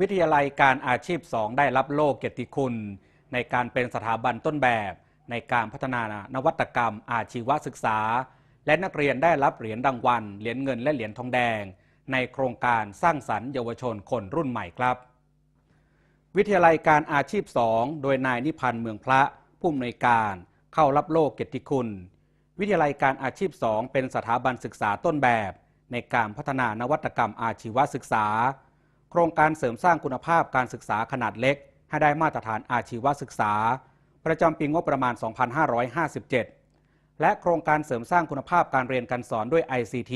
วิทยาลัยการอาชีพ 2 ได้รับโล่เกียรติคุณ ในการเป็นสถาบันต้นแบบ ในการพัฒนานวัตกรรม อาชีวศึกษา และนักเรียนได้รับเหรียญรางวัล เหรียญเงินและเหรียญทองแดง ในโครงการสร้างสรรค์เยาวชนคนรุ่นใหม่ครับ วิทยาลัยการอาชีพ 2 โดยนายนิพันธ์เมืองพระผู้อำนวยการเข้ารับโล่เกียรติคุณ วิทยาลัยการอาชีพ 2 เป็นสถาบันศึกษาต้นแบบ ในการพัฒนานวัตกรรมอาชีวศึกษา โครงการเสริมสร้างคุณภาพการศึกษาขนาดเล็ก ให้ได้มาตรฐานอาชีวศึกษา ประจำปีงบประมาณ 2557 และโครงการเสริมสร้างคุณภาพการเรียนการสอนด้วย ICT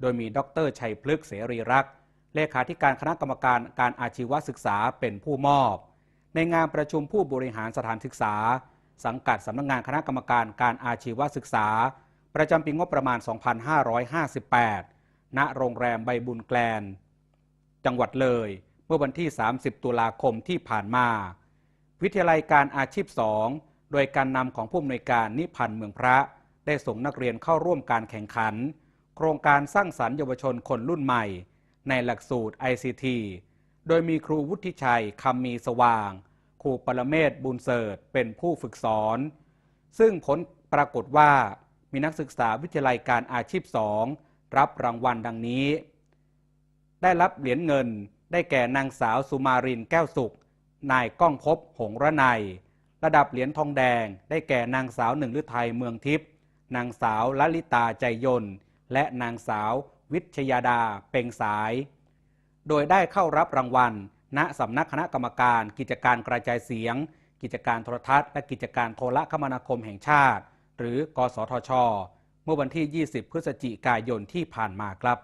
โดยมีดรชัยพฤกษ์เสรีรักษ์เลขาธิการคณะกรรมการการอาชีวศึกษาเป็นผู้มอบ ในงานประชุมผู้บริหารสถานศึกษา สังกัดสำนักงงานคณะกรรมการการอาชีวศึกษา ประจำปีงบประมาณ 2558 ณ โรงแรมใบบุญแกลน จังหวัดเลย เมื่อวันที่ 30 ตุลาคมที่ผ่านมา วิทยาลัยการอาชีพ 2 โดยการนำของผู้อำนวยการนิพันธ์เมืองพระ ได้ส่งนักเรียนเข้าร่วมการแข่งขัน โครงการสร้างสรรค์เยาวชนคนรุ่นใหม่ ในหลักสูตร ICT โดยมีครูวุฒิชัยคำมีสว่าง ครูปรเมศบุญเสิร์ตเป็นผู้ฝึกสอน ซึ่งผลปรากฏว่ามีนักศึกษาวิทยาลัยการอาชีพ 2 รับรางวัลดังนี้ ได้รับเหรียญเงิน ได้แก่นางสาวสุมารินแก้วสุข นายก้องพบหงระไนยระดับเหรียญทองแดง ได้แก่นางสาวหนึ่งฤทัยเมืองทิพย์นางสาวลลิตาใจยนต์และนางสาววิชยาดาเป่งสาย โดยได้เข้ารับรางวัล ณสำนักคณะกรรมการ กิจการกระจายเสียง กิจการโทรทัศน์ และกิจการโทรคมนาคมแห่งชาติ หรือ กสทช เมื่อวันที่ 20 พฤศจิกายนที่ผ่านมาครับ